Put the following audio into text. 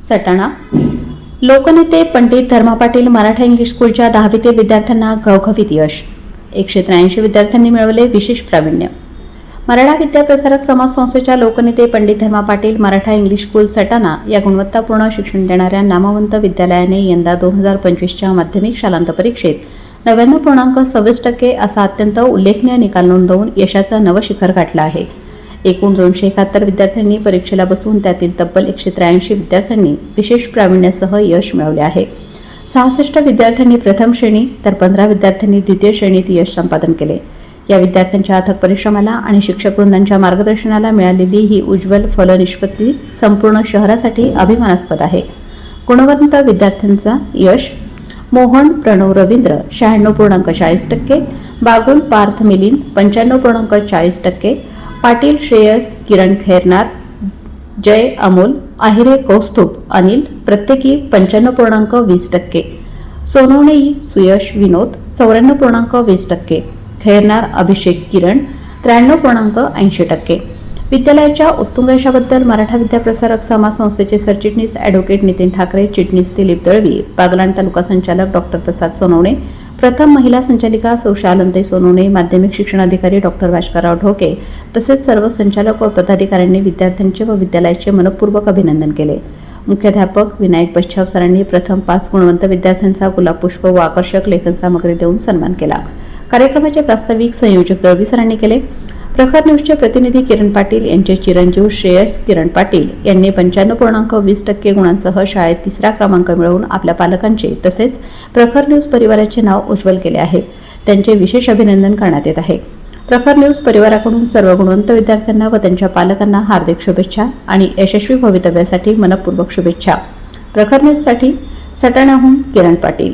सटाणा. लोकनेते पंडित धर्मा पाटील मराठा इंग्लिश स्कूलच्या दहावीतील विद्यार्थ्यांना घवघवीत यश. एकशे त्र्याऐंशी विद्यार्थ्यांनी मिळवले विशेष प्रावीण्य. मराठा विद्याप्रसारक समाज संस्थेच्या लोकनेते पंडित धर्मा पाटील मराठा इंग्लिश स्कूल सटाणा या गुणवत्तापूर्ण शिक्षण देणाऱ्या नामवंत विद्यालयाने यंदा दोन हजार पंचवीसच्या माध्यमिक शालांत परीक्षेत नव्याण्णव पूर्णांक सव्वीस टक्के असा अत्यंत उल्लेखनीय निकाल नोंदवून यशाचं नवं शिखर गाठलं आहे. एकूण दोनशे एकाहत्तर विद्यार्थ्यांनी परीक्षेला बसवून त्यातील तब्बल एकशे त्र्याऐंशी विद्यार्थ्यांनी विशेष प्रावीण्यासह यश मिळवले आहे. सहासष्ट विद्यार्थ्यांनी प्रथम श्रेणी तर पंधरा विद्यार्थ्यांनी द्वितीय श्रेणीत यश संपादन केले. या विद्यार्थ्यांच्या अथक परिश्रमाला आणि शिक्षकवृंदांच्या मार्गदर्शनाला मिळालेली ही उज्ज्वल फलनिष्पत्ती संपूर्ण शहरासाठी अभिमानास्पद आहे. गुणवंत विद्यार्थ्यांचा यश मोहन प्रणव रवींद्र शहाण्णव पूर्णांक चाळीस टक्के बागुल पार्थ मिलिंद पंच्याण्णव पूर्णांक चाळीस टक्के पाटील श्रेयस किरण खैरनार जय अमोल अहिरे कौस्तुभ अनिल प्रत्येकी पंच्याण्णव पूर्णांक वीस टक्के. सोनवणेई सुयश विनोद चौऱ्याण्णव पूर्णांक वीस टक्के. खैरनार अभिषेक किरण त्र्याण्णव पूर्णांक ऐंशी टक्के. विद्यालयाच्या उत्तुंग यशाबद्दल मराठा विद्याप्रसारक समाज संस्थेचे सरचिटणीस ॲडव्होकेट नितीन ठाकरे चिटणीस दिलीप दळवी बागलाण तालुका संचालक डॉक्टर प्रसाद सोनवणे प्रथम महिला संचालिका सौशालंते सोनवणे माध्यमिक शिक्षणाधिकारी डॉक्टर भाष्करराव ढोके तसेच सर्व संचालक व पदाधिकाऱ्यांनी विद्यार्थ्यांचे व विद्यालयाचे मनपूर्वक अभिनंदन केले. मुख्याध्यापक विनायक बच्छाव सरांनी प्रथम पाच गुणवंत विद्यार्थ्यांचा गुलाबपुष्प व आकर्षक लेखन सामग्री देऊन सन्मान केला. कार्यक्रमाचे प्रास्ताविक संयोजक दळवी सरांनी केले. प्रखर न्यूजचे प्रतिनिधी किरण पाटील यांचे चिरंजीव श्रेयस किरण पाटील यांनी पंच्याण्णव पूर्णांक वीस टक्के गुणांसह शाळेत तिसरा क्रमांक मिळवून आपल्या पालकांचे तसेच प्रखर न्यूज परिवाराचे नाव उज्ज्वल केले आहे. त्यांचे विशेष अभिनंदन करण्यात येत आहे. प्रखर न्यूज परिवाराकडून सर्व गुणवंत विद्यार्थ्यांना व त्यांच्या पालकांना हार्दिक शुभेच्छा आणि यशस्वी भवितव्यासाठी मनपूर्वक शुभेच्छा. प्रखर न्यूजसाठी सटाण्याहून किरण पाटील.